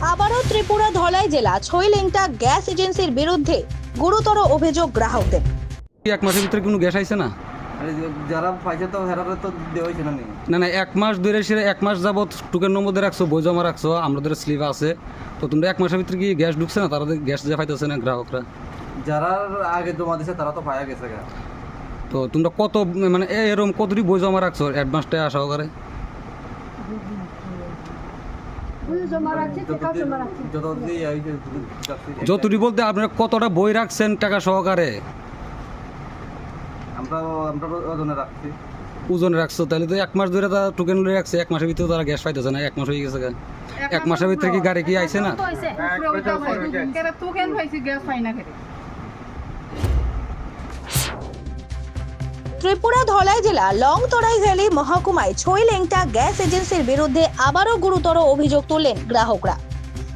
ত্রিপুরা ধলাই জেলা ছইলেংটা গ্যাস এজেন্সির বিরুদ্ধে গুরুতর অভিযোগ গ্রাহকদের। এক মাসের ভিতরে কোনো গ্যাস আইছে না? আরে যারা পাইছে তো হেরারে না নি? না না এক মাস ধরে সে এক মাস যাবত টুকের নম্বর রাখছো বই জমা রাখছো আমাদের স্লিপ আছে। তো তোমরা এক মাসের ভিতরে কি গ্যাস ঢুকছে না? তারা গ্যাস যে পাইতেছে না গ্রাহকরা। যারা আগে জমা দিছে তারা তো পায়া গেছে তো তোমরা কত মানে এ- এরকম কতটি বই জমা রাখছো? অ্যাডভান্সটা আসা করে যতদিন যতদিন এই আইছে, যাচ্ছি। যতটি বলতে আপনারা কতটা বই রাখছেন টাকা সহকারে? আমরা আমরা ওজনে রাখছি। ওজনে রাখছো তাহলে তো এক মাস ধরে তারা টোকেন লয়ে রাখছে এক মাসের ভিতরে তারা গ্যাস পাইতেছে না এক মাস হয়ে গেছে এক মাসের ভিতরে কি গাড়ি কি আইসে না? ত্রিপুরা ধলাই জেলা লং তরাই ভ্যালি মহকুমায় ছইলেংটা গ্যাস এজেন্সির বিরুদ্ধে আবারও গুরুতর অভিযোগ তুললেন গ্রাহকরা।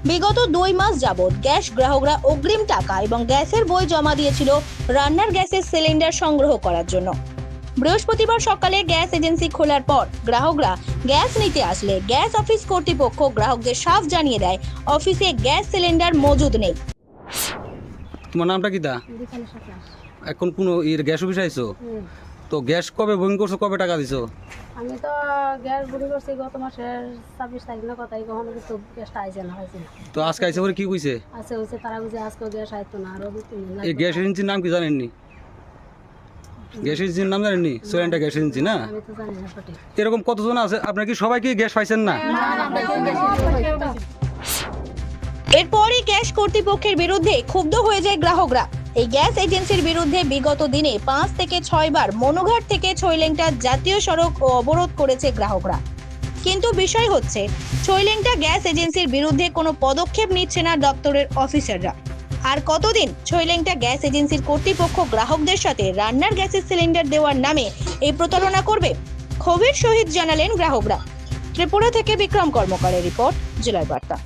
বিগত দুই মাস যাবৎ গ্যাস গ্রাহকরা অগ্রিম টাকা এবং গ্যাসের বই জমা দিয়েছিল রান্নার গ্যাসের সিলিন্ডার সংগ্রহ করার জন্য। বৃহস্পতিবার সকালে গ্যাস এজেন্সি খোলার পর গ্রাহকরা গ্যাস নিতে আসলে গ্যাস অফিস কর্তৃপক্ষ গ্রাহকদের সাফ জানিয়ে দেয় অফিসে গ্যাস সিলিন্ডার মজুদ নেই। তোমার নামটা কি দা? এখন কোনো এর গ্যাস অফিস আইছো? তো গ্যাস কবে বুকিং করছ কবে টাকা দিছো? আমি তো গ্যাস বুড়ি করছি গত মাসের ছাব্বিশ তারিখ না কথাই কখনো কিন্তু গ্যাসটা আইসে না হয়েছে তো আজকে আইসে পরে কি কইছে? আছে হয়েছে তারা বুঝে আজকে গ্যাস আইতো না আরও দু তিন দিন এই গ্যাস এজেন্সির নাম কি জানেননি? গ্যাস এজেন্সির নাম জানেননি? সোয়েন্টা গ্যাস এজেন্সি না? আমি তো জানি না সঠিক। এরকম কতজন আছে? আপনার কি সবাই কি গ্যাস পাইছেন না। এরপরই গ্যাস কর্তৃপক্ষের বিরুদ্ধে ক্ষুব্ধ হয়ে যায় গ্রাহকরা। এই গ্যাস এজেন্সির বিরুদ্ধে বিগত দিনে পাঁচ থেকে ছয় বার মনোঘাট থেকে ছইলেংটা জাতীয় সড়ক অবরোধ করেছে গ্রাহকরা। কিন্তু বিষয় হচ্ছে ছইলেংটা গ্যাস এজেন্সির বিরুদ্ধে কোনো পদক্ষেপ নিচ্ছে না দপ্তরের অফিসাররা। আর কতদিন ছইলেংটা গ্যাস এজেন্সির কর্তৃপক্ষ গ্রাহকদের সাথে রান্নার গ্যাসের সিলিন্ডার দেওয়ার নামে এই প্রতারণা করবে? ক্ষোভের সহিত জানালেন গ্রাহকরা। ত্রিপুরা থেকে বিক্রম কর্মকারের রিপোর্ট জেলার বার্তা।